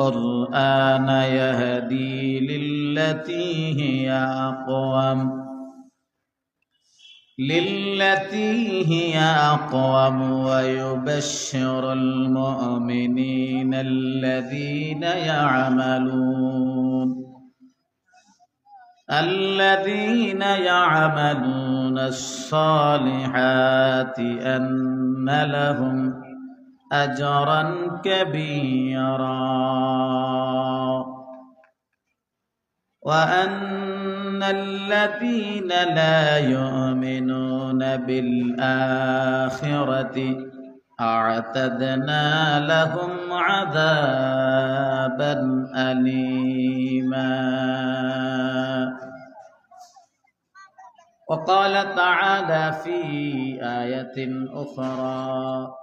القرآن يهدي للتي هي أقوم. للتي هي أقوم ويبشر المؤمنين الذين يعملون. الذين يعملون الصالحات أن لهم أجرا كبيرا. وأن الذين لا يؤمنون بالآخرة أعتدنا لهم عذابا أليما. وقال تعالى في آية أخرى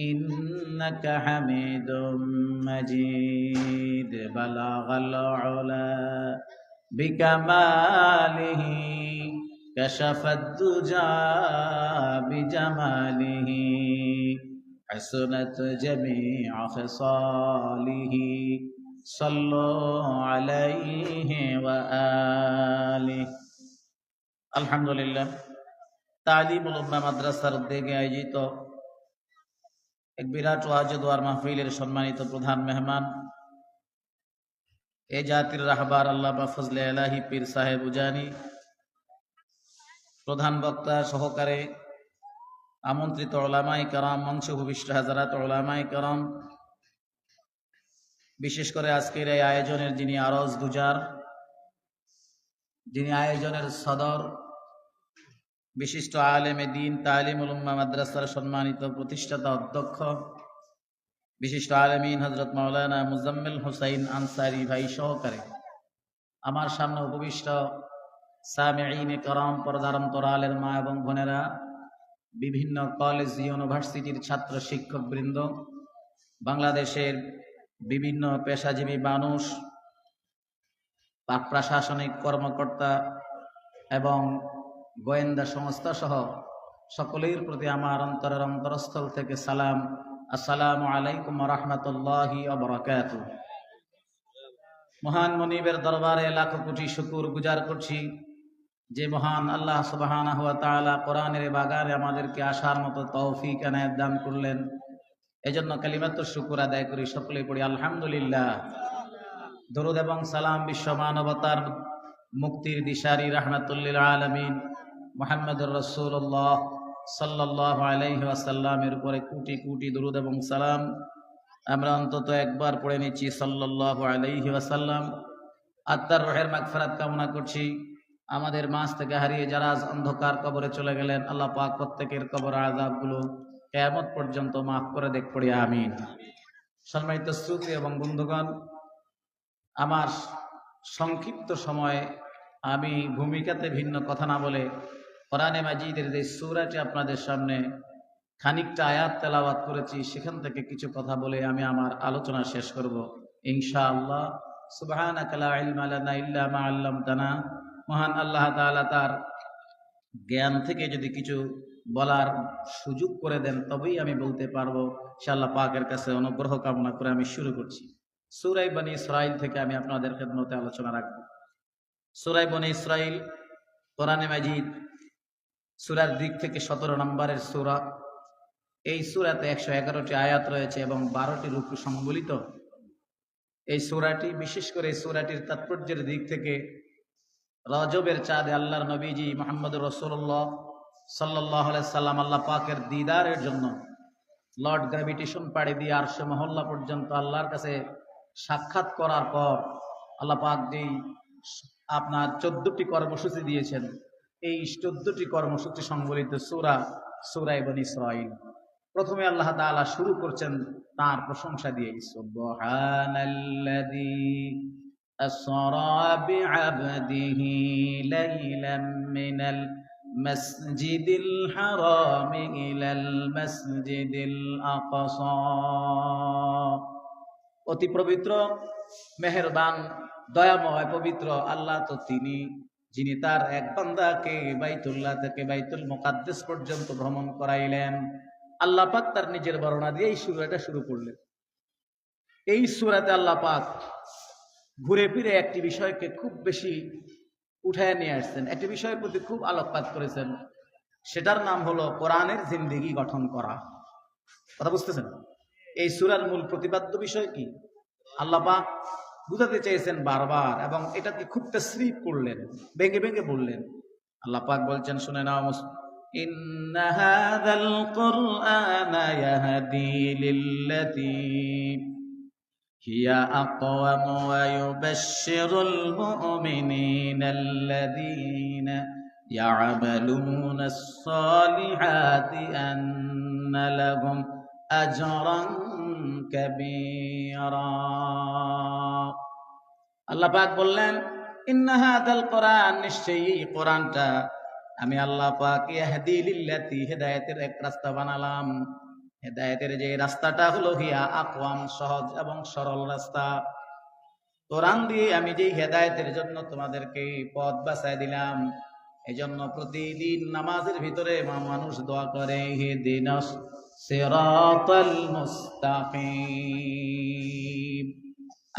إنك حميد مجيد بلغ العلا بكماله كشف الدجى بجماله حسنت جميع خصاله صلوا عليه وآله الحمد لله تعليم الأمة مدرسة الدقائق এক বিরাট ওয়াজ দোয়ার মাহফিলের সম্মানিত প্রধান মেহমান। এ জাতির রাহবার আল্লাহ ফজলে আলাহি পীর সাহেব উজানি। প্রধান বক্তা সহকারে আমন্ত্রিত ওলামাই কারাম মঞ্চ ভূমিষ্ঠ হাজারাত ওলামাই কারাম। বিশেষ করে আজকের এই আয়োজনের যিনি আরজ দুজার যিনি আয়োজনের সদর বিশিষ্ট আলেমে দিন তালিম উলুম্মা মাদ্রাসার সম্মানিত প্রতিষ্ঠাতা অধ্যক্ষ, বিশিষ্ট আলমিন হজরত মাওলানা মুজাম্মিল হুসাইন আনসারি ভাই সহকারে। আমার সামনে উপবিষ্ট সামিঈনে করম পর্দারন্তরালের মা এবং বোনেরা, বিভিন্ন কলেজ, ইউনিভার্সিটির ছাত্র শিক্ষক বৃন্দ বাংলাদেশের বিভিন্ন পেশাজীবী মানুষ প্রশাসনিক কর্মকর্তা এবং গোয়েন্দা সংস্থা সহ সকলের প্রতি আমার অন্তরের অন্তরস্থল থেকে সালাম। আসসালামু আলাইকুম রহমতুল্লাহি অবরাকাত মহান মনিবের দরবারে লাখো কোটি শুকুর গুজার করছি যে মহান আল্লাহ সুবাহানা হুয়া তাআলা কোরআনের বাগানে আমাদেরকে আসার মতো তৌফিক এনায়েত দান করলেন। এজন্য কালিমাত শুকুর আদায় করি সকলে পড়ি আলহামদুলিল্লাহ। দরুদ এবং সালাম বিশ্ব মানবতার মুক্তির দিশারি রহমাতুল্লিল আলমিন। মোহাম্মদুর রসুল্লাহ সাল্লাহ আলাইহি আসাল্লামের উপরে কোটি কোটি দুরুদ এবং সালাম। আমরা অন্তত একবার পড়ে নিচ্ছি সাল্লাহ আলাইহি আসাল্লাম আত্মার রহের মাগফেরাত কামনা করছি। আমাদের মাছ থেকে হারিয়ে যারা আজ অন্ধকার কবরে চলে গেলেন, আল্লাহ পাক প্রত্যেকের কবর আজাবগুলো কেয়ামত পর্যন্ত মাফ করে দেখ পড়ি, আমিন। সম্মানিত শ্রুতি এবং বন্ধুগণ, আমার সংক্ষিপ্ত সময়ে আমি ভূমিকাতে ভিন্ন কথা না বলে কোরআনে মাজিদের যে সুরাটি আপনাদের সামনে খানিকটা আয়াত তেলাওয়াত করেছি, সেখান থেকে কিছু কথা বলে আমি আমার আলোচনা শেষ করব। ইনশা আল্লাহ আল্লামতানা। মহান আল্লাহ তাআলা তার জ্ঞান থেকে যদি কিছু বলার সুযোগ করে দেন, তবেই আমি বলতে পারব সে আল্লাহ পাকের কাছে অনুগ্রহ কামনা করে আমি শুরু করছি। সুরাই বনি ইসরাইল থেকে আমি আপনাদের খেদমতে আলোচনা রাখব। সুরাই বনি ইসরাইল কোরআনে মাজিদ সুরার দিক থেকে সতেরো নম্বরের সুরা। এই সুরাতে একশো এগারোটি আয়াত রয়েছে এবং বারোটি রূপ সম্বলিত এই সুরাটি, বিশেষ করে এই সুরাটির তাৎপর্যের দিক থেকে রজবের চাঁদে আল্লাহর নবীজি মোহাম্মদ রসুল্লাহ সাল্লাহ সাল্লাম আল্লাহ পাকের দিদারের জন্য লর্ড গ্র্যাভিটেশন পাড়ি দিয়ে আরশে মহল্লা পর্যন্ত আল্লাহর কাছে সাক্ষাৎ করার পর আল্লাহ পাক যেই আপনার চোদ্দটি কর্মসূচি দিয়েছেন এই চোদ্দটি কর্মসূচি সংবলিত সুরা সুরা এবং ইসরাইল প্রথমে আল্লাহ তাআলা শুরু করছেন তার প্রশংসা দিয়ে সুবহানাল্লাযী أسرى بعبده ليلا من المسجد الحرام إلى المسجد الأقصى অতি পবিত্র মেহেরবান দয়াময় পবিত্র আল্লাহ তো তিনি যিনি তার এক বান্দাকে বাইতুল্লাহ থেকে বাইতুল মোকাদ্দেস পর্যন্ত ভ্রমণ করাইলেন, আল্লাহ পাক তার নিজের বর্ণনা দিয়ে এই সুরাটা শুরু করলেন। এই সুরাতে আল্লাহ পাক ঘুরে ফিরে একটি বিষয়কে খুব বেশি উঠায় নিয়ে আসছেন, একটি বিষয়ের প্রতি খুব আলোকপাত করেছেন। সেটার নাম হলো কোরআনের জিন্দিগি গঠন করা। কথা বুঝতেছেন? এই সুরার মূল প্রতিপাদ্য বিষয় কি? আল্লাহ পাক বুঝাতে চেয়েছেন বারবার এবং এটাকে খুব তসরিফ করলেন ভেঙে ভেঙে বললেন আল্লাহ পাক বলছেন শুনে নাও إن هذا القرآن يهدي للتي هي أقوم ويبشر المؤمنين الذين يعملون الصالحات أن لهم أجرا كبيرا আল্লাহ পাক বললেন ইন্নাহাদাল কোরআন নিশ্চয়ই এই কোরআনটা আমি আল্লাহ পাক ইয়াহদি লিল্লাতি হেদায়েতের এক রাস্তা বানালাম হেদায়েতের যে রাস্তাটা হলো হিয়া আকওয়াম সহজ এবং সরল রাস্তা কোরআন দিয়ে আমি যেই হেদায়েতের জন্য তোমাদেরকে পথ বাছাই দিলাম এজন্য প্রতিদিন নামাজের ভিতরে মা- মানুষ দোয়া করে হে দিন সিরাতাল মুস্তাকিম।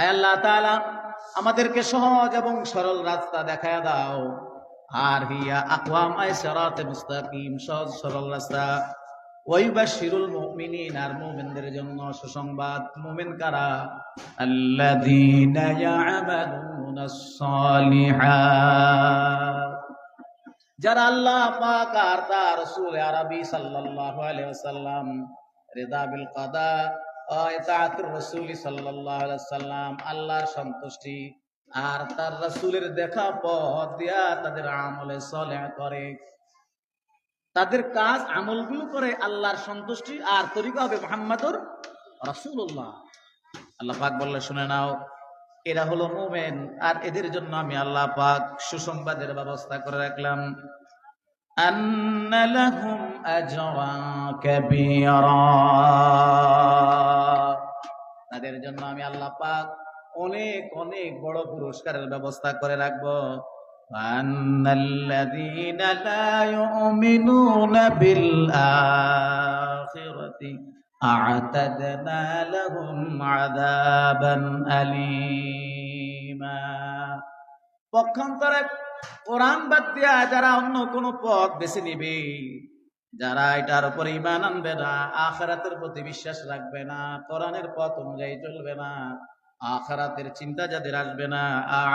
আল্লাহ তাআলা, আমাদেরকে সহজ এবং সরল রাস্তা দেখায় দাও। আর হিয়া আকওয়াম, আয় সিরাতে মুস্তাকিম, সহজ সরল রাস্তা। ওয়াইবাশিরুল মুমিনিন, আর মুমিনদের জন্য সুসংবাদ। মুমিন কারা? আল্লাযীনা ইয়ামালুনাস যারা আল্লাহ পাক আর তার রাসূল আরবি সাল্লাল্লাহু আলাইহি ওয়াসাল্লাম, রিদা বিল কাদা ইতাআতুর রাসূল সাল্লাল্লাহু আলাইহি ওয়াসাল্লাম, আল্লাহর সন্তুষ্টি আর তার রাসূলের দেখা পথ দিয়া তাদের আমলে সলেহ করে। তাদের কাজ, আমলগুলো করে আল্লাহর সন্তুষ্টি আর তরিকা হবে মোহাম্মদুর রাসূলুল্লাহ। আল্লাহ পাক বললে, শুনে নাও এরা হলো মুমেন আর এদের জন্য আমি আল্লাহ পাক সুসংবাদের ব্যবস্থা করে রাখলাম আন্না লাহুম আজরা কাবীরা তাদের জন্য আমি আল্লাহ পাক অনেক অনেক বড় পুরস্কারের ব্যবস্থা করে রাখবো وأن الذين لا يؤمنون بالآخرة أعتدنا لهم عذابا أليما পক্ষান্তরে কোরআন বাদ দিয়া যারা অন্য কোন পথ বেছে নিবে যারা এটার উপর ইমান আনবে না আখরাতের প্রতি বিশ্বাস রাখবে না কোরআনের পথ অনুযায়ী চলবে না আখরাতের চিন্তা যাদের আসবে না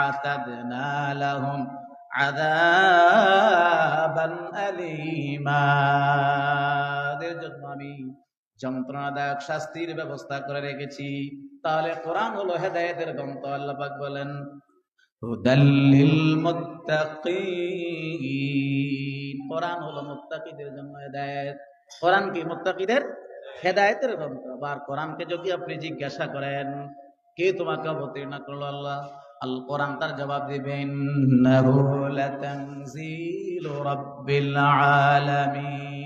আতাদনা লাহুম আযাবান আলীমা এদের জন্য আমি যন্ত্রণাদায়ক শাস্তির ব্যবস্থা করে রেখেছি। তাহলে কোরআন হলো হেদায়েতের গ্রন্থ আল্লাপাক বলেন হুদাল্লিল মুত্তাকিন কোরআন হলো মুত্তাকিদের জন্য হেদায়েত। কোরআন কি মুত্তাকিদের? হেদায়েতের গ্রন্থ। আবার কোরআনকে যদি আপনি জিজ্ঞাসা করেন, কে তোমাকে অবতীর্ণ করল আল্লাহ? আল কোরআন তার জবাব দিবেন ইন্নাহু লাতানজিলু রাব্বিল আলামিন।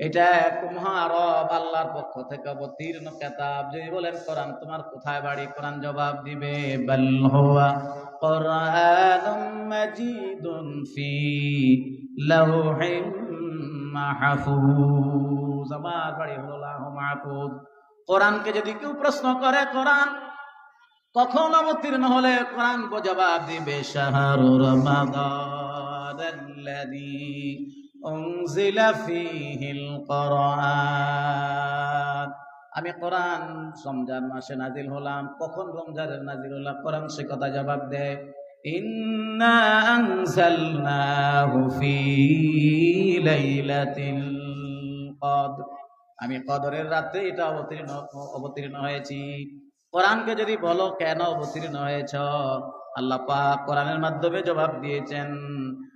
এটা এক মহারব আল্লাহর পক্ষ থেকে অবতীর্ণ কেতাব। যদি বলেন, কোরআন তোমার কোথায় বাড়ি? কোরআন জবাব দিবে, বাল হুয়া কোরআনুম মাজিদুন ফি লাউহিম মাহফুজ। আমার বাড়ি হলো লাহ মাহফুজ। কোরআনকে যদি কেউ প্রশ্ন করে, কোরআন কখন অবতীর্ণ হলে? কোরআন জবাব দিবে, শাহরু রমাদান উনজিলা ফীহিল কোরআন আমি কোরআন রমজান মাসে নাজিল হলাম। কখন রমজানের নাজিল হলাম? কোরআন সে কথা জবাব দেয় আনজালনাহু ফী লাইলাতিল কদর। আমি কদরের রাতে এটা অবতীর্ণ অবতীর্ণ হয়েছি। কোরআনকে যদি বলো কেন অবতীর্ণ হয়েছ? আল্লাহ পাক কোরআনের মাধ্যমে জবাব দিয়েছেন।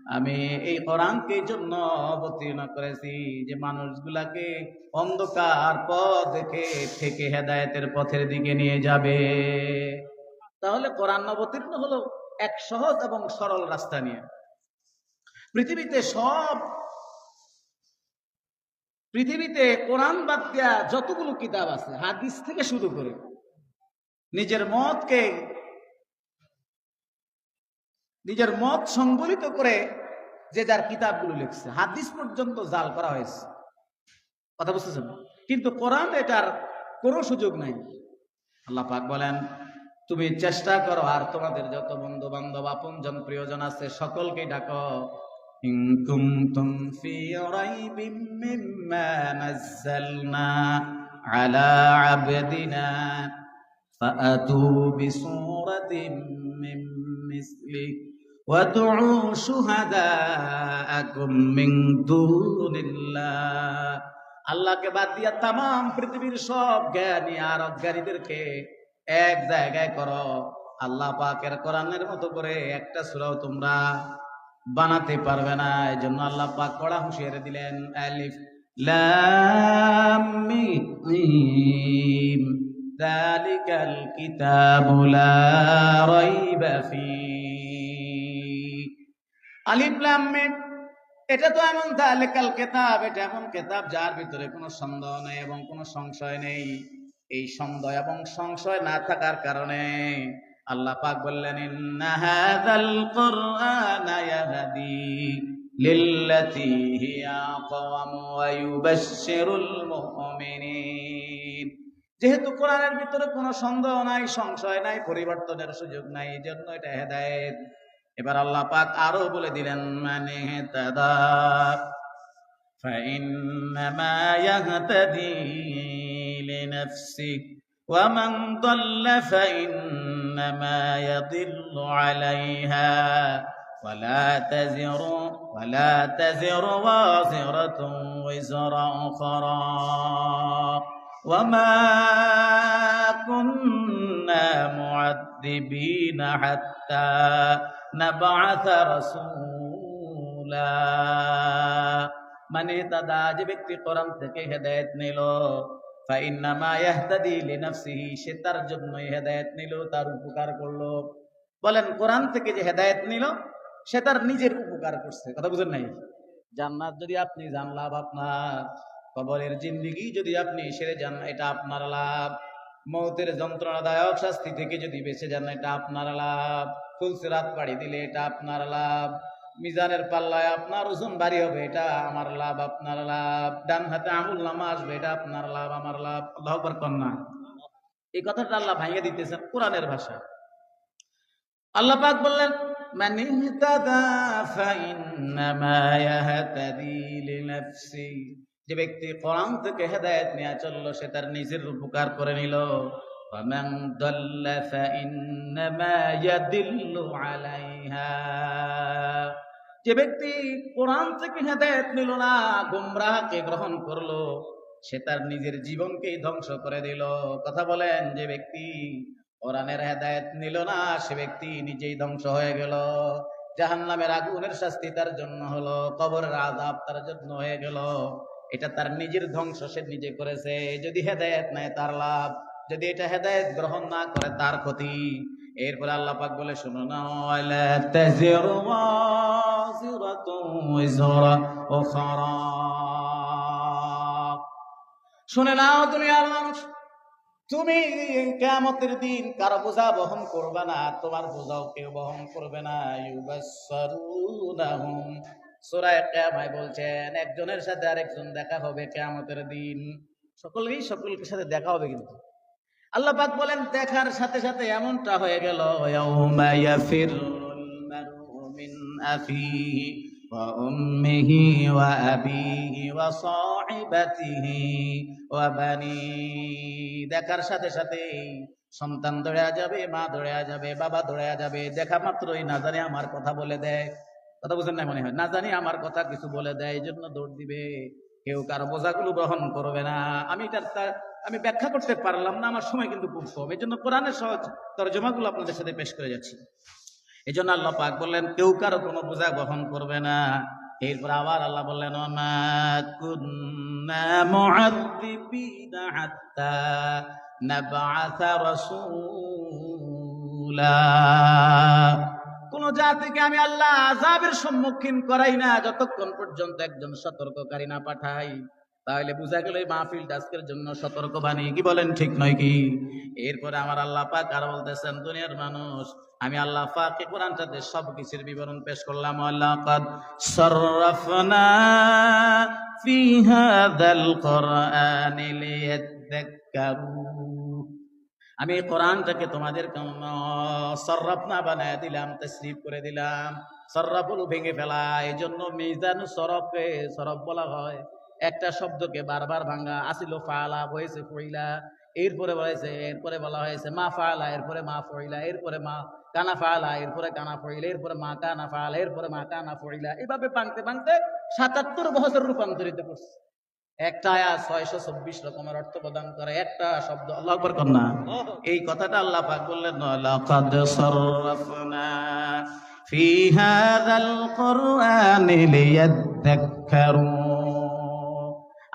আমি এই কোরআনকে জন্য অবতীর্ণ করেছি যে মানুষগুলাকে অন্ধকার পথ দেখে থেকে হেদায়েতের পথের দিকে নিয়ে যাবে। তাহলে কোরআন অবতীর্ণ হলো এক সহজ এবং সরল রাস্তা নিয়ে। পৃথিবীতে সব পৃথিবীতে কোরআন বাদ যতগুলো কিতাব আছে, হাদিস থেকে শুরু করে নিজের মতকে নিজের মত সংবলিত করে যে যার কিতাবগুলো লিখছে, হাদিস পর্যন্ত জাল করা হয়েছে। কথা বুঝতেছেন? কিন্তু কোরআন এটার কোনো সুযোগ নাই। আল্লাহ পাক বলেন, তুমি চেষ্টা করো আর তোমাদের যত বন্ধু বান্ধব আপন জন প্রিয়জন আছে সকলকে ডাকো। ইনকুমতুম وادعوا شهداءكم من دون الله আল্লাহকে বাদ দিয়া তাম পৃথিবীর সব জ্ঞানী আর অজ্ঞানীদেরকে এক জায়গায় করো আল্লাহ পাকের কোরআনের মতো করে একটা সুরাও তোমরা বানাতে পারবে না এই জন্য আল্লাহ পাক কড়া হুঁশিয়ারি দিলেন আলিফ লাম মিম যালিকাল কিতাবু লা রাইবা ফীহ আলিফ লাম এটা তো এমন যালিকাল কিতাব, এটা এমন কিতাব যার ভিতরে কোনো সন্দেহ নেই এবং কোনো সংশয় নেই। এই সন্দেহ এবং সংশয় না থাকার কারণে আল্লাহ পাক বললেন, ইন্না হাযাল কুরআন ইয়াহদি লিল্লাতী হিয়া আকওয়াম ওয়া ইউবাশশিরুল মুমিনিন। যেহেতু কোরআনের ভিতরে কোনো সন্দেহ নাই, সংশয় নাই, পরিবর্তনের সুযোগ নাই এই জন্য এটা হেদায়েত। এবার আল্লাহ পাক আরো বলে দিলেন মানে হেদাদা فإنما يهتدي لنفسه ومن ضل فإنما يضل عليها ولا تزر ولا تزر وازرة وزر أخرى وما كنا معذبين حتى نبعث رسولا মানে দাদা যে ব্যক্তি কোরআন থেকে হেদায়েত নিল ফাইন্নামা ইয়াহতাদি লিনাফসিহি সে তার জন্যই হেদায়েত নিল তার উপকার করলো বলেন কোরআন থেকে যে হেদায়েত নিল সে তার নিজের উপকার করছে কথা বুঝেন নাই জান্নাত যদি আপনি জান লাভ আপনার কবরের জিন্দিগি যদি আপনি সেরে যান এটা আপনার লাভ মৌতের যন্ত্রণাদায়ক শাস্তি থেকে যদি বেঁচে যান এটা আপনার লাভ ফুলসিরাত পাড়ি দিলে এটা আপনার লাভ মিজানের পাল্লায় আপনার ওজন ভারী হবে এটা আমার লাভ আপনার লাভ ডান হাতে আমুল নামা আসবে এটা আপনার লাভ আমার লাভ আল্লাহ আকবার কন্যা এই কথাটা আল্লাহ ভাঙিয়ে দিতেছেন কোরআনের ভাষা আল্লাহ পাক বললেন من اهتدى فإنما يهتدي لنفسه যে ব্যক্তি কোরআন থেকে হেদায়েত নিয়ে চললো সে তার নিজের উপকার করে নিল ومن ضل فإنما يدل عليها যে ব্যক্তি কোরআন থেকে হেদায়েত নিল না গুমরাহকে গ্রহণ করলো সে তার নিজের জীবনকেই ধ্বংস করে দিল কথা বলেন যে ব্যক্তি কোরআনের হেদায়েত নিল না সে ব্যক্তি নিজেই ধ্বংস হয়ে গেল জাহান নামের আগুনের শাস্তি তার জন্য হলো কবরের আজাব তার জন্য হয়ে গেল এটা তার নিজের ধ্বংস সে নিজে করেছে। যদি হেদায়েত নেয় তার লাভ, যদি এটা হেদায়েত গ্রহণ না করে তার ক্ষতি। এরপরে আল্লাহ পাক বলে, শুনো না শুনে নাও দুনিয়ার মানুষ, তুমি কেয়ামতের দিন কারও বোঝা বহন করবে না, তোমার বোঝাও কেউ বহন করবে না। সূরা কিয়ামায় বলছেন, একজনের সাথে আরেকজন দেখা হবে কেয়ামতের দিন। সকলেই সকলের সাথে দেখা হবে কিন্তু। আল্লাহ পাক বলেন, দেখার সাথে সাথে এমনটা হয়ে গেল ওয়া সাহিবাতিহি ওয়া বানি। দেখার সাথে সাথে সন্তান দৌড়া যাবে, মা দৌড়া যাবে, বাবা দৌড়া যাবে, দেখা মাত্রই না জানি আমার কথা বলে দেয়। কথা বুঝেন না মনে হয়? না জানি আমার কথা কিছু বলে দেয়, এই জন্য দৌড় দিবে। কেউ কারও বোঝাগুলো গ্রহণ করবে না। আমি তার আমি ব্যাখ্যা করতে পারলাম না, আমার সময় কিন্তু খুব কম। এই জন্য কোরআনের সহজ তর্জমাগুলো আপনাদের সাথে পেশ করে যাচ্ছি। এই জন্য আল্লাহ পাক বললেন, কেউ কারও কোনো বোঝা গ্রহণ করবে না। এরপর আবার আল্লাহ বললেন, ওমা কোন জাতিকে আমি আল্লাহ আযাবের সম্মুখীন করাই না, যতক্ষণ পর্যন্ত একজন সতর্ককারী না পাঠাই। তাহলে বুঝা গেল এই মাহফিলটা আজকের জন্য সতর্ক বাণী কি বলেন ঠিক নয় কি? এরপরে আমার আল্লাহ পাক আর বলতেছেন, দুনিয়ার মানুষ, আমি আল্লাহ পাক এই কোরআনটাতে সব কিছুর বিবরণ পেশ করলাম। আল্লাহ কাদ সররাফনা ফি হাযাল কোরআনি লিয়াযাক্কারু আমি কোরআনটাকে তোমাদের সর্রাফনা বানায় দিলাম, তসরিফ করে দিলাম। সর্রাফুল ভেঙে ফেলা এই জন্য মিজান সরফকে সরফ বলা হয়। একটা শব্দকে বারবার ভাঙা, আসিল ফালা হয়েছে ফইলা। এরপরে বলেছে, এরপরে বলা হয়েছে, মা ফালা, এরপরে মা ফইলা, এরপরে মা কানা ফালা, এরপরে কানা ফইলা, এরপরে মা কানা ফালা, এরপরে মা কানা ফইলা। এভাবে ভাঙতে ভাঙতে সাতাত্তর বছর রূপান্তরিত করছে। একটা আয়া ছয়শো চব্বিশ রকমের অর্থ প্রদান করে। একটা শব্দ, আল্লাহ আকবর কন্যা এই কথাটা আল্লাহ পাক বললেন, লাকাদ সাররাফনা ফি হাযাল কোরআনি লিয়াযাক্কারু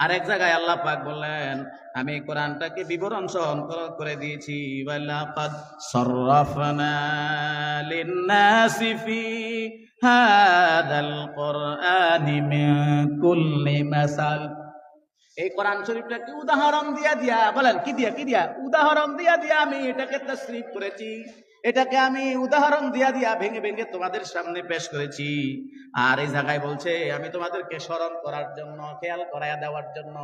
আরেক জায়গায় আল্লাহ পাক বললেন, আমি কোরআনটাকে বিবরণ সহন করে দিয়েছি। ওয়ালাকাদ সাররাফনা লিন-নাসি ফি হাযাল কোরআনি মিন কুল্লি মাসাল। এই কোরআন শরীফটাকে উদাহরণ দিয়া দিয়া? বলেন, কি দিয়া কি দিয়া? উদাহরণ দিয়া দিয়া আমি এটাকে তসরিফ করেছি। এটাকে আমি উদাহরণ দিয়া দিয়া ভেঙে ভেঙে তোমাদের সামনে পেশ করেছি। আর এই জায়গায় বলছে, আমি তোমাদেরকে স্মরণ করার জন্য, খেয়াল করাইয়া দেওয়ার জন্য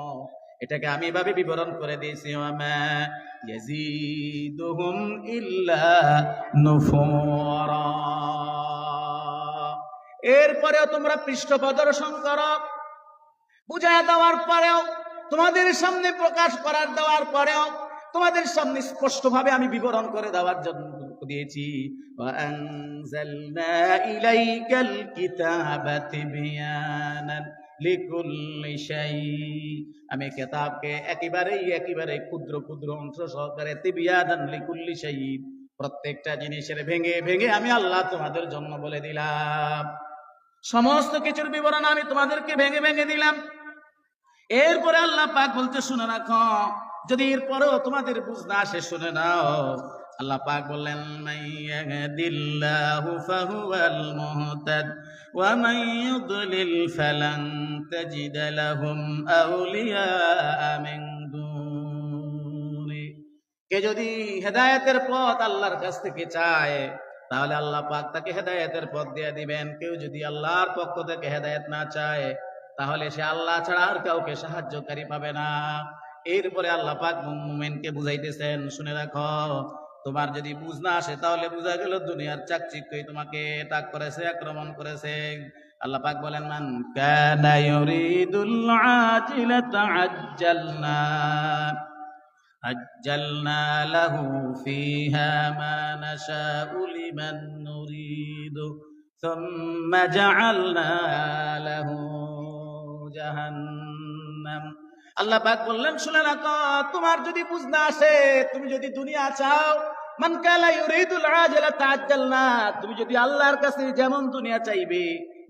এটাকে আমি এভাবে বিবরণ করে দিয়েছি। ইয়াজিদুহুম ইল্লা এরপরেও তোমরা পৃষ্ঠ প্রদর্শন করো। বুঝায় দেওয়ার পরেও তোমাদের সামনে প্রকাশ করার দেওয়ার পরেও তোমাদের সামনে স্পষ্টভাবে আমি বিবরণ করে দেওয়ার জন্য দিয়েছি। আমি কেতাবকে একেবারেই একেবারে ক্ষুদ্র ক্ষুদ্র অংশ সহকারে তিবিয়াদান লিকুল্লি প্রত্যেকটা জিনিসের ভেঙে ভেঙে আমি আল্লাহ তোমাদের জন্য বলে দিলাম। সমস্ত কিছুর বিবরণ আমি তোমাদেরকে ভেঙে ভেঙে দিলাম। এরপরে আল্লাহ পাক বলতে শুনে রাখো, যদি এরপরেও তোমাদের বুঝ না আসে, শুনে নাও। আল্লাহ পাক বললেন মাইয়াহদিল্লাহু ফাহুয়াল মুহতাদ, ওয়া মান ইউদ্লিল ফালান তাজিদ লাহুম আউলিয়া মিন দুনি। কে যদি হেদায়েতের পথ আল্লাহর কাছ থেকে চায়, তাহলে আল্লাহ পাক তাকে হেদায়েতের পথ দিয়ে দিবেন। কেউ যদি আল্লাহর পক্ষ থেকে হেদায়েত না চায় তাহলে সে আল্লাহ ছাড়া আর কাউকে সাহায্যকারী পাবে না এরপরে আল্লাহ পাক মুমেনকে বুঝাইতেছেন শুনে রাখো তোমার যদি বুঝ না আসে তাহলে বুঝা গেল দুনিয়ার চাকচিক্যই তোমাকে তাক করেছে আক্রমণ করেছে আল্লাহ পাক বলেন মান কানা ইউরিদুল আজিলাতা আজ্জালনা عجلنا له فيها ما نشاء لمن نريد ثم جعلنا له জাহান্নাম। আল্লাহ পাক বললেন, শুনে রাখো তোমার যদি বুঝ না আসে, তুমি যদি দুনিয়া চাও, মান কালা ইউরিদুল আজালা তাআজ্জালনা, তুমি যদি আল্লাহর কাছে যেমন দুনিয়া চাইবে,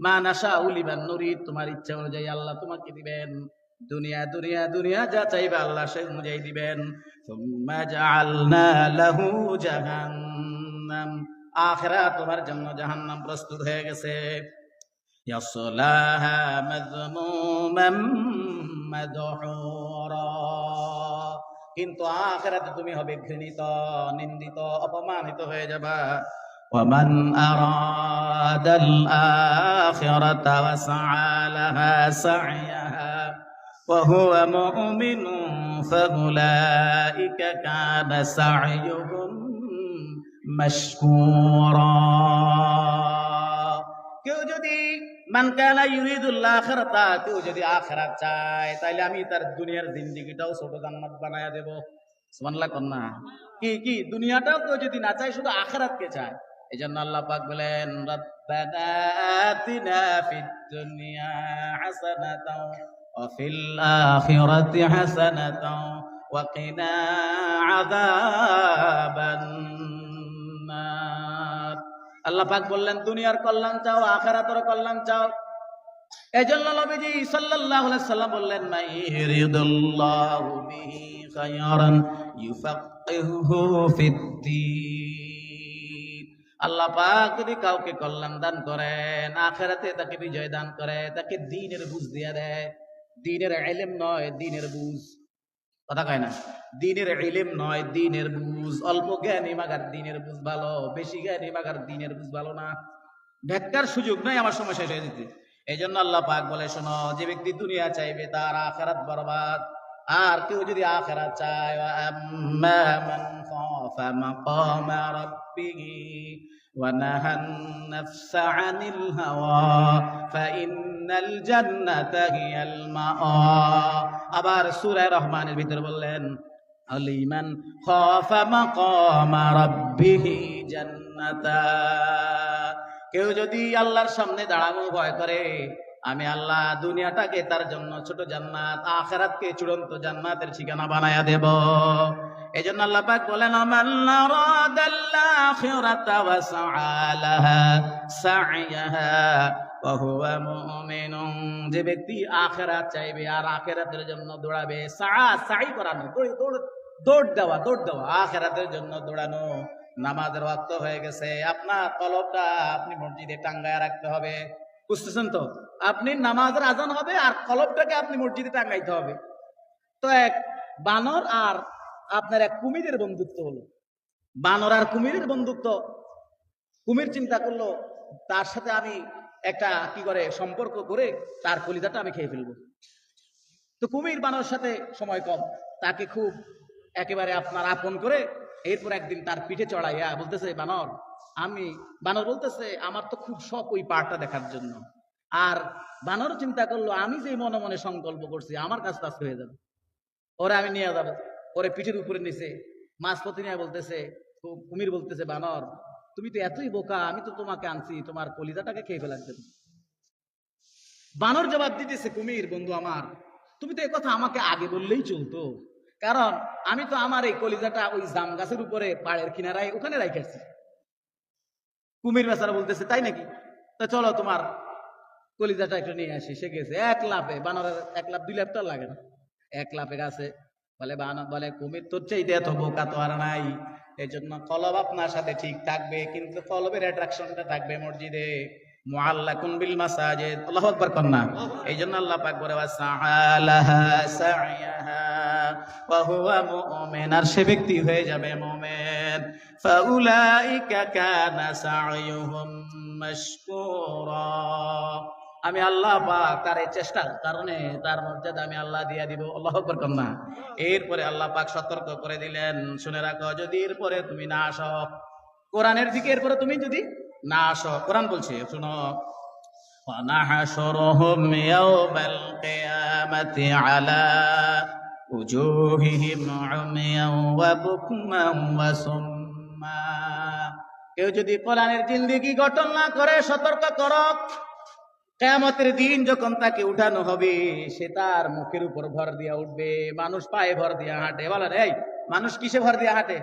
মা নাশা উলিমান নুরি তোমার ইচ্ছা অনুযায়ী আল্লাহ তোমাকে দিবেন। দুনিয়া দুনিয়া দুনিয়া, যা চাইবে আল্লাহ সে অনুযায়ী দিবেন। সুম্মা জাআলনা লাহু জাহান্নাম। আখিরাত তোমার জন্য জাহান্নাম প্রস্তুত হয়ে গেছে। ইয়াসলাহা মাযমুমান মাদহুরা কিন্তু আখিরাতে তুমি হবে ঘৃণিত নিন্দিত অপমানিত হয়ে যাবা ومن أراد الآخرة وسعى لها سعيها وهو مؤمن فأولئك كان سعيهم مشكورا কেউ যদি মানকানা ইউরিদুল্লাহ আখরাতা কেউ যদি আখরাত চায় তাহলে আমি তার দুনিয়ার জিন্দিগিটাও ছোট জান্নাত বানায়া দেব। সুবহানাল্লাহ কি কি? দুনিয়াটাও যদি না শুধু আখরাতকে চায়। এই জন্য আল্লাহ পাক বলেন, রব্বানা আতিনা ফিদ দুনিয়া হাসানাতাও, ওয়া ফিল আখিরাতি হাসানাতাও, ওয়া কিনা আযাবান আল্লাহ পাক বললেন, দুনিয়ার কল্যাণ চাও, আখেরাতের কল্যাণ চাও। এই জন্য নবীজি সাল্লাল্লাহু আলাইহি সাল্লাম বললেন মাই ইউরিদুল্লাহু বিহি খায়রান ইউফাক্কিহু ফিদ্দীন আল্লাহ পাক যদি কাউকে কল্যাণ দান করেন, আখেরাতে তাকে বিজয় দান করে, তাকে দ্বীনের বুঝ দিয়ে দেয়। দিনের এলেম নয় দিনের বুঝ। কথা কয় না দিনের এলেম নয় দিনের বুঝ অল্প জ্ঞানী মাগার দিনের বুঝ ভালো বেশি জ্ঞানী মাগার দিনের বুঝ ভালো না ভেটকার সুযোগ নাই আমার সময় শেষ হয়ে যেতে এই জন্য আল্লাহ পাক বলে শোনো যে ব্যক্তি দুনিয়া চাইবে তার আখেরাত বরবাদ আর কেউ যদি আখেরাত চায় আম্মা মান খাফা মাকামা রাব্বিহি ونهى النفس عن الهوى فإن الجنة هي المأوى আবার সুরায় রহমানের ভিতর বললেন, আলিমান খাফা মাকামা রাব্বিহি জান্নাতা। কেউ যদি আল্লাহর সামনে দাঁড়ানো ভয় করে, আমি আল্লাহ দুনিয়াটাকে তার জন্য ছোট জান্নাত, আখেরাতকে চূড়ান্ত জান্নাতের ঠিকানা বানায়া দেব। এই জন্য আল্লাহ পাক বলেন মুমিনুন। যে ব্যক্তি আখিরাত চাইবে আর আখিরাতের জন্য দৌড়াবে সাই করানো দৌড় দেওয়া দৌড় দেওয়া, আখিরাতের জন্য দৌড়ানো, নামাজের ওয়াক্ত হয়ে গেছে। আপনার কলবটা আপনি মসজিদে টাঙ্গায় রাখতে হবে। বুঝতেছেন তো? আপনি নামাজের আজান হবে আর কলবটাকে আপনি মসজিদে টাঙ্গাইতে হবে। তো এক বানর আর আপনার এক কুমিরের বন্ধুত্ব হলো। বানর আর কুমিরের বন্ধুত্ব। কুমির চিন্তা করল, তার সাথে আমি একটা কি করে সম্পর্ক করে তার কলিজাটা আমি খেয়ে ফেলব। তো কুমির বানর সাথে সময় কম। তাকে খুব একেবারে আপনার আপন করে এরপর একদিন তার পিঠে চড়াইয়া বলতেছে, বানর, আমি বানর বলতেছে, আমার তো খুব শখ ওই পাড়টা দেখার জন্য। আর বানর চিন্তা করল, আমি যে মনে মনে সংকল্প করছি, আমার তো আজকে হয়ে যাবে। ওরা আমি নিয়ে যাব। ওরে পিঠের উপরে নিছে। মাঝপথে নিয়ে বলতেছে কুমির বলতেছে, বানর, তুমি তো এতই বোকা, আমি তো তোমাকে আনছি, তোমার কলিজাটাকে খেয়ে ফেলার জন্য। বানর জবাব দিতেছে, কুমির, বন্ধু আমার, তুমি তো কথা আমাকে আগে বললেই চলতো। কারণ আমি তো আমার এই কলিজাটা ওই জাম গাছের উপরে পাড়ের কিনারায় ওখানে রাইখেছি কুমির বেচারা বলতেছে, তাই নাকি? তা চলো তোমার কলিজাটা একটু নিয়ে আসি। সে গেছে, এক লাফে, বানরের এক লাফ, দুই লাফ তো লাগে না। এক লাফে গেছে বলে বানর বলে, কুমির তোর চাইতে এত বোকা তো আর নাই। এই জন্য কলব আপনার সাথে ঠিক থাকবে, কিন্তু কলবের অ্যাট্রাকশনটা থাকবে মসজিদে। মুআল্লাকুন বিল মাসাজিদ। আল্লাহু আকবার কন্না এই জন্য আল্লাহ পাক বলে ওয়াসাআলাহা সাইয়াহা, ওয়া হুয়া মুমিন। আর সে ব্যক্তি হয়ে যাবে মুমিন। ফাউলাইকা কানা সাইয়ুহুম মাশকুরা। আমি আল্লাহ পাক তার এই চেষ্টার কারণে তার মর্যাদা আমি আল্লাহ দিয়া দিব আল্লাহ আকবার কন্যা এরপরে আল্লাহ পাক সতর্ক করে দিলেন শুনে রাখো যদি এরপরে তুমি না আসো কোরআনের দিকে এরপরে তুমি যদি না আসো কোরআন বলছে শুনো ونحشرهم يوم القيامة على وجوههم عميا وبكما وصما কেউ যদি কোরআনের জিন্দিগি গঠন না করে সতর্ক করো কেয়ামতের দিন যখন তাকে উঠানো হবে, সে তার মুখের উপর ভর দিয়া উঠবে। মানুষ পায়ে ভর দিয়া হাঁটে। বলেন এই, মানুষ কিসে ভর দিয়া হাঁটে?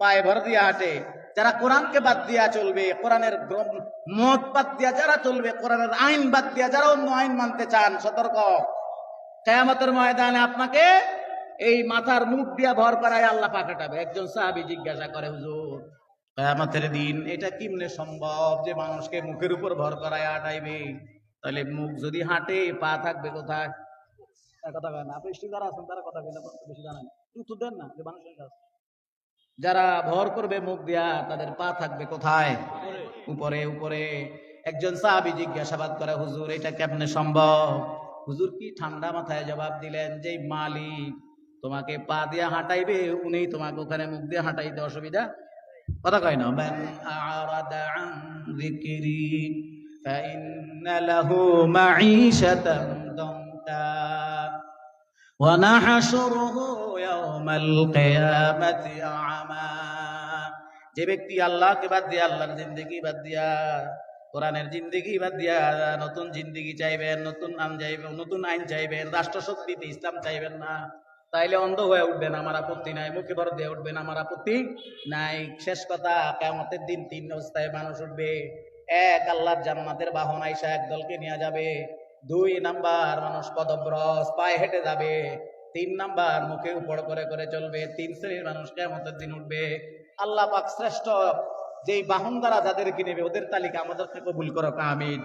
পায়ে ভর দিয়া হাঁটে। যারা কোরআনকে বাদ দিয়া চলবে, কোরআনের মত বাদ দিয়া যারা চলবে, কোরআনের আইন বাদ দিয়া যারা অন্য আইন মানতে চান, সতর্ক। কেয়ামতের ময়দানে আপনাকে এই মাথার মুখ দিয়া ভর করায় আল্লাহ পাকাটাবে একজন সাহাবি জিজ্ঞাসা করে, হুজুর, কেয়ামতের দিন এটা কিমনে সম্ভব যে মানুষকে মুখের উপর ভর করায় হাঁটাইবে? তাহলে মুখ যদি হাঁটে পা থাকবে কোথায়? কথা কয় না আপনি স্টিল যারা আছেন তারা কথা কেন বেশি জানেন উত্তর দেন না যে মানুষের কাছে যারা ভর করবে মুখ দিয়া তাদের পা থাকবে কোথায়? উপরে উপরে। একজন সাহাবি জিজ্ঞাসাবাদ করে হুজুর এটা কেমনে সম্ভব? হুজুর কি ঠান্ডা মাথায় জবাব দিলেন যে মালিক তোমাকে পা দিয়া হাঁটাইবে উনি তোমাকে ওখানে মুখ দিয়ে হাঁটাইতে অসুবিধা? কথা কয় না মান আরাদা আন যিকরি فإن له معيشة ضنكا ونحشره يوم القيامة أعمى যে ব্যক্তি আল্লাহকে বাদ দিয়া আল্লাহর জিন্দগি বাদ দিয়া কোরআনের জিন্দগি বাদ দিয়া নতুন জিন্দগি চাইবেন নতুন আইন চাইবেন নতুন আইন চাইবেন রাষ্ট্র শক্তিতে ইসলাম চাইবেন না তাইলে অন্ধ হয়ে উঠবেন আমার আপত্তি নাই মুখে ভর দিয়ে উঠবেন আমার আপত্তি নাই শেষ কথা কেমতের দিন তিন অবস্থায় মানুষ উঠবে এক আল্লাহর জান্নাতের বাহন আইসা একদলকে নিয়ে যাবে। দুই নাম্বার মানুষ পদব্রস পায়ে হেঁটে যাবে। তিন নাম্বার মুখে উপর করে করে চলবে। তিন শ্রেণির মানুষ কেমতের দিন উঠবে। আল্লাহ পাক শ্রেষ্ঠ যেই বাহন দ্বারা যাদেরকে নেবে, ওদের তালিকা আমাদের থেকে ভুল করো কামিন